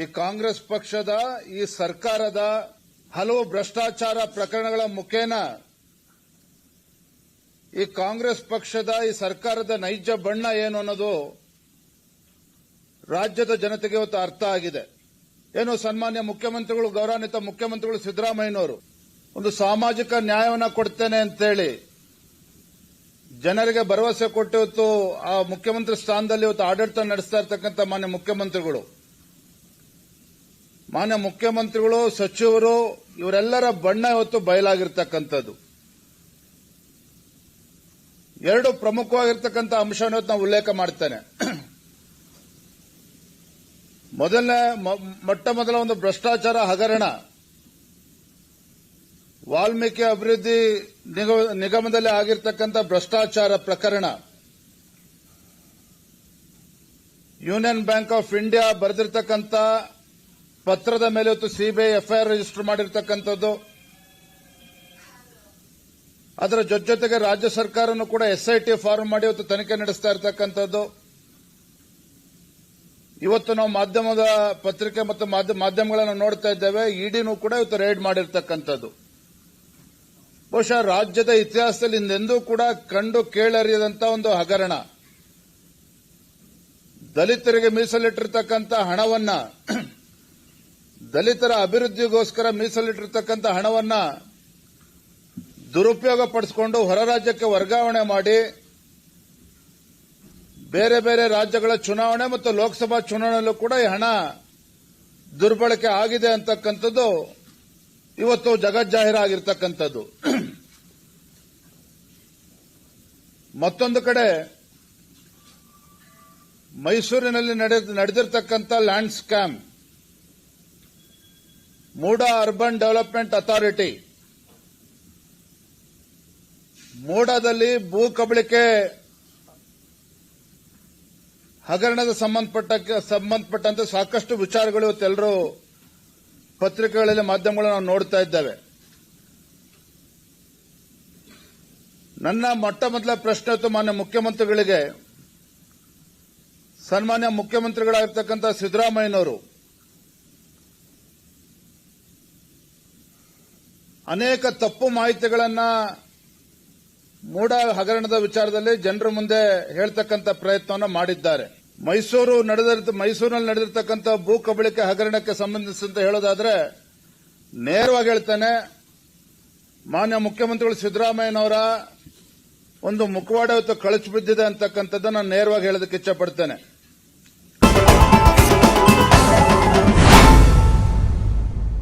ಈ ಕಾಂಗ್ರೆಸ್ ಪಕ್ಷದ, ಈ ಸರ್ಕಾರದ ಹಲವು ಭ್ರಷ್ಟಾಚಾರ ಪ್ರಕರಣಗಳ ಮುಖೇನ ಈ ಕಾಂಗ್ರೆಸ್ ಪಕ್ಷದ, ಈ ಸರ್ಕಾರದ ನೈಜ ಬಣ್ಣ ಏನು ಅನ್ನೋದು ರಾಜ್ಯದ ಜನತೆಗೆ ಇವತ್ತು ಅರ್ಥ ಆಗಿದೆ. ಏನು ಸನ್ಮಾನ್ಯ ಮುಖ್ಯಮಂತ್ರಿಗಳು, ಗೌರವಾನ್ವಿತ ಮುಖ್ಯಮಂತ್ರಿಗಳು ಸಿದ್ದರಾಮಯ್ಯನವರು ಒಂದು ಸಾಮಾಜಿಕ ನ್ಯಾಯವನ್ನು ಕೊಡ್ತೇನೆ ಅಂತೇಳಿ ಜನರಿಗೆ ಭರವಸೆ ಕೊಟ್ಟು ಇವತ್ತು ಆ ಮುಖ್ಯಮಂತ್ರಿ ಸ್ಥಾನದಲ್ಲಿ ಇವತ್ತು ಆಡಳಿತ ನಡೆಸ್ತಾ ಇರತಕ್ಕಂಥ ಮಾನ್ಯ ಮುಖ್ಯಮಂತ್ರಿಗಳು ಮಾನ್ಯ ಮುಖ್ಯಮಂತ್ರಿಗಳು, ಸಚಿವರು, ಇವರೆಲ್ಲರ ಬಣ್ಣ ಇವತ್ತು ಬಯಲಾಗಿರ್ತಕ್ಕಂಥದ್ದು. ಎರಡು ಪ್ರಮುಖವಾಗಿರ್ತಕ್ಕಂಥ ಅಂಶವನ್ನು ನಾವು ಉಲ್ಲೇಖ ಮಾಡ್ತೇನೆ. ಮೊದಲನೇ ಮೊಟ್ಟ ಮೊದಲ ಒಂದು ಭ್ರಷ್ಟಾಚಾರ ಹಗರಣ. ವಾಲ್ಮೀಕಿ ಅಭಿವೃದ್ಧಿ ನಿಗ- ನಿಗಮದಲ್ಲಿ ಆಗಿರ್ತಕ್ಕಂಥ ಭ್ರಷ್ಟಾಚಾರ ಪ್ರಕರಣ. ಯೂನಿಯನ್ ಬ್ಯಾಂಕ್ ಆಫ್ ಇಂಡಿಯಾ ಬರೆದಿರ್ತಕ್ಕಂಥ ಪತ್ರದ ಮೇಲೆ ಇವತ್ತು ಸಿಬಿಐ ಎಫ್ಐಆರ್ ರಿಜಿಸ್ಟರ್ ಮಾಡಿರ್ತಕ್ಕಂಥದ್ದು. ಅದರ ಜೊತೆ ಜೊತೆಗೆ ರಾಜ್ಯ ಸರ್ಕಾರನು ಕೂಡ ಎಸ್ಐಟಿ ಫಾರ್ಮ್ ಮಾಡಿ ಇವತ್ತು ತನಿಖೆ ನಡೆಸ್ತಾ ಇರತಕ್ಕಂಥದ್ದು. ಇವತ್ತು ನಾವು ಮಾಧ್ಯಮದ ಪತ್ರಿಕೆ ಮತ್ತು ಮಾಧ್ಯ- ಮಾಧ್ಯಮಗಳನ್ನು ನೋಡ್ತಾ ಇದ್ದೇವೆ. ಇಡಿನೂ ಕೂಡ ಇವತ್ತು ರೈಡ್ ಮಾಡಿರ್ತಕ್ಕಂಥದ್ದು. ಬಹುಶಃ ರಾಜ್ಯದ ಇತಿಹಾಸದಲ್ಲಿ ಇಂದೆಂದೂ ಕೂಡ ಕಂಡು ಕೇಳರಿಯದಂತ ಒಂದು ಹಗರಣ. ದಲಿತರಿಗೆ ಮೀಸಲಿಟ್ಟಿರ್ತಕ್ಕಂಥ ಹಣವನ್ನ ದಲಿತರ ಅಭಿವೃದ್ಧಿಗೋಸ್ಕರ ಮೀಸಲಿಟ್ಟಿರ್ತಕ್ಕಂಥ ಹಣವನ್ನ ದುರುಪಯೋಗ ಪಡಿಸಿಕೊಂಡು ಹೊರ ರಾಜ್ಯಕ್ಕೆ ವರ್ಗಾವಣೆ ಮಾಡಿ ಬೇರೆ ಬೇರೆ ರಾಜ್ಯಗಳ ಚುನಾವಣೆ ಮತ್ತು ಲೋಕಸಭಾ ಚುನಾವಣೆಯಲ್ಲೂ ಕೂಡ ಈ ಹಣ ದುರ್ಬಳಕೆ ಆಗಿದೆ ಅಂತಕ್ಕಂಥದ್ದು ಇವತ್ತು ಜಗಜ್ಜಾಹೀರಾಗಿರ್ತಕ್ಕಂಥದ್ದು ಮತ್ತೊಂದು ಕಡೆ ಮೈಸೂರಿನಲ್ಲಿ ನಡೆದಿರತಕ್ಕಂಥ land scam. MUDA urban development authority ಮೂಡಾದಲ್ಲಿ ಭೂ ಕಬಳಿಕೆ ಹಗರಣದ ಸಂಬಂಧಪಟ್ಟಕ್ಕೆ ಸಂಬಂಧಪಟ್ಟಂತೆ ಸಾಕಷ್ಟು ವಿಚಾರಗಳು ಇವತ್ತೆಲ್ಲರೂ ಪತ್ರಿಕೆಗಳಲ್ಲಿ ಮಾಧ್ಯಮಗಳು ನಾವು ನೋಡ್ತಾ ಇದ್ದೇವೆ. ನನ್ನ ಮೊಟ್ಟ ಮೊದಲ ಪ್ರಶ್ನೆ ಇತ್ತು ಮಾನ್ಯ ಮುಖ್ಯಮಂತ್ರಿಗಳಿಗೆ ಸನ್ಮಾನ್ಯ ಮುಖ್ಯಮಂತ್ರಿಗಳಾಗಿರ್ತಕ್ಕಂಥ ಸಿದ್ದರಾಮಯ್ಯನವರು ಅನೇಕ ತಪ್ಪು ಮಾಹಿತಿಗಳನ್ನ ಮೂಡ ಹಗರಣದ ವಿಚಾರದಲ್ಲಿ ಜನರ ಮುಂದೆ ಹೇಳ್ತಕ್ಕಂಥ ಪ್ರಯತ್ನವನ್ನು ಮಾಡಿದ್ದಾರೆ. ಮೈಸೂರು ನಡೆದ ಮೈಸೂರಿನಲ್ಲಿ ನಡೆದಿರ್ತಕ್ಕಂಥ ಭೂ ಕಬಳಿಕೆ ಹಗರಣಕ್ಕೆ ಸಂಬಂಧಿಸಿದಂತೆ ಹೇಳೋದಾದ್ರೆ, ನೇರವಾಗಿ ಹೇಳ್ತೇನೆ, ಮಾನ್ಯ ಮುಖ್ಯಮಂತ್ರಿಗಳು ಸಿದ್ದರಾಮಯ್ಯನವರ ಒಂದು ಮುಖವಾಡ ಇವತ್ತು ಕಳಚಿ ಬಿದ್ದಿದೆ ಅಂತಕ್ಕಂಥದ್ದನ್ನು ನಾನು ನೇರವಾಗಿ ಹೇಳೋದಕ್ಕೆ ಇಚ್ಛಪಡ್ತೇನೆ